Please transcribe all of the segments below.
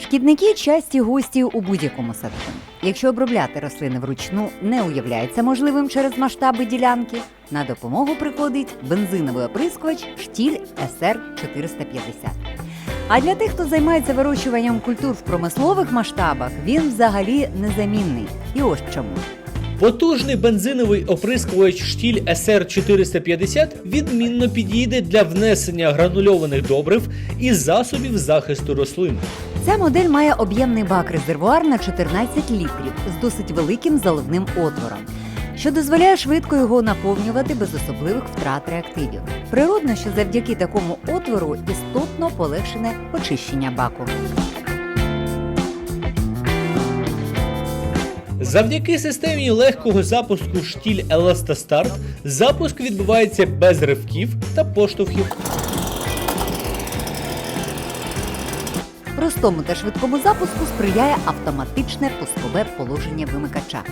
Шкідники часті гості у будь-якому садку. Якщо обробляти рослини вручну не уявляється можливим через масштаби ділянки, на допомогу приходить бензиновий оприскувач штіль СР 450. А для тих, хто займається вирощуванням культур в промислових масштабах, він взагалі незамінний. І ось чому. Потужний бензиновий оприскувач штіль SR 450 відмінно підійде для внесення гранульованих добрив і засобів захисту рослин. Ця модель має об'ємний бак резервуар на 14 літрів з досить великим заливним отвором, що дозволяє швидко його наповнювати без особливих втрат реактивів. Природно, що завдяки такому отвору істотно полегшене очищення баку. Завдяки системі легкого запуску штіль Еластастарт запуск відбувається без ривків та поштовхів. Простому та швидкому запуску сприяє автоматичне пускове положення вимикача.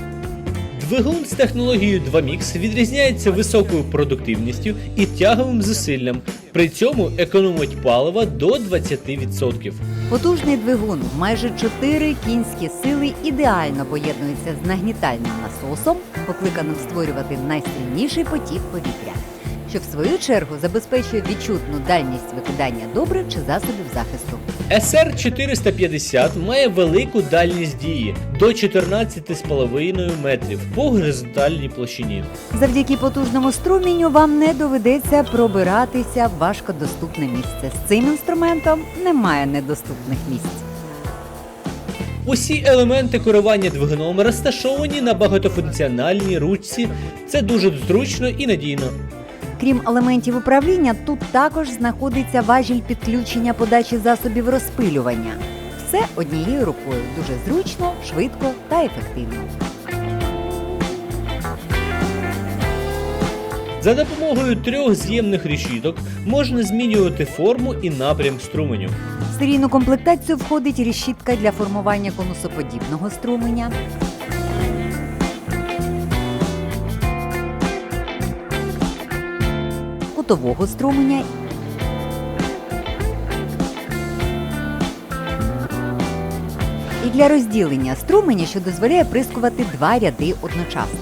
Двигун з технологією 2MIX відрізняється високою продуктивністю і тяговим зусиллям. При цьому економить палива до 20%. Потужний двигун в майже 4 кінські сили ідеально поєднується з нагнітальним насосом, покликаним створювати найсильніший потік повітря, що в свою чергу забезпечує відчутну дальність викидання добрив чи засобів захисту. SR 450 має велику дальність дії до 14,5 метрів по горизонтальній площині. Завдяки потужному струмінню вам не доведеться пробиратися в важкодоступне місце. З цим інструментом немає недоступних місць. Усі елементи керування двигуном розташовані на багатофункціональній ручці. Це дуже зручно і надійно. Крім елементів управління, тут також знаходиться важіль підключення подачі засобів розпилювання. Все однією рукою дуже зручно, швидко та ефективно. За допомогою трьох з'ємних решіток можна змінювати форму і напрям струменю. В серійну комплектацію входить решітка для формування конусоподібного струменя. Кутового струменя і для розділення струменя, що дозволяє прискувати два ряди одночасно.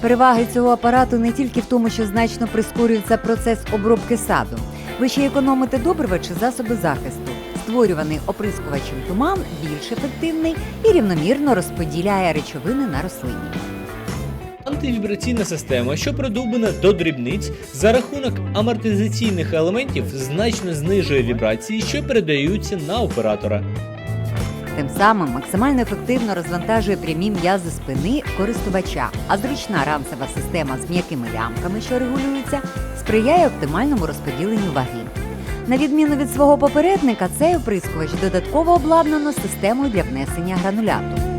Переваги цього апарату не тільки в тому, що значно прискорюється процес обробки саду. Ви ще економите добрива чи засоби захисту. Створюваний оприскувачем туман більш ефективний і рівномірно розподіляє речовини на рослині. Антивібраційна система, що продумана до дрібниць, за рахунок амортизаційних елементів значно знижує вібрації, що передаються на оператора. Тим самим максимально ефективно розвантажує прямі м'язи спини користувача, а зручна рамсова система з м'якими лямками, що регулюються, сприяє оптимальному розподіленню ваги. На відміну від свого попередника, цей оприскувач додатково обладнано системою для внесення грануляту.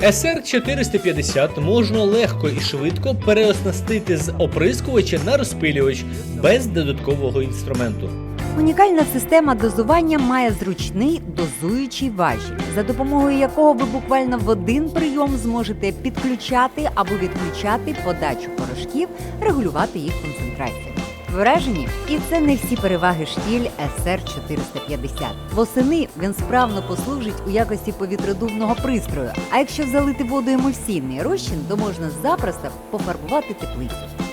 SR 450 можна легко і швидко переоснастити з оприскувача на розпилювач без додаткового інструменту. Унікальна система дозування має зручний дозуючий важіль, за допомогою якого ви буквально в один прийом зможете підключати або відключати подачу порошків, регулювати їх концентрацію. Вражені? І це не всі переваги штіль SR 450. Восени він справно послужить у якості повітродувного пристрою. А якщо залити водою емульсійний розчин, то можна запросто пофарбувати теплицю.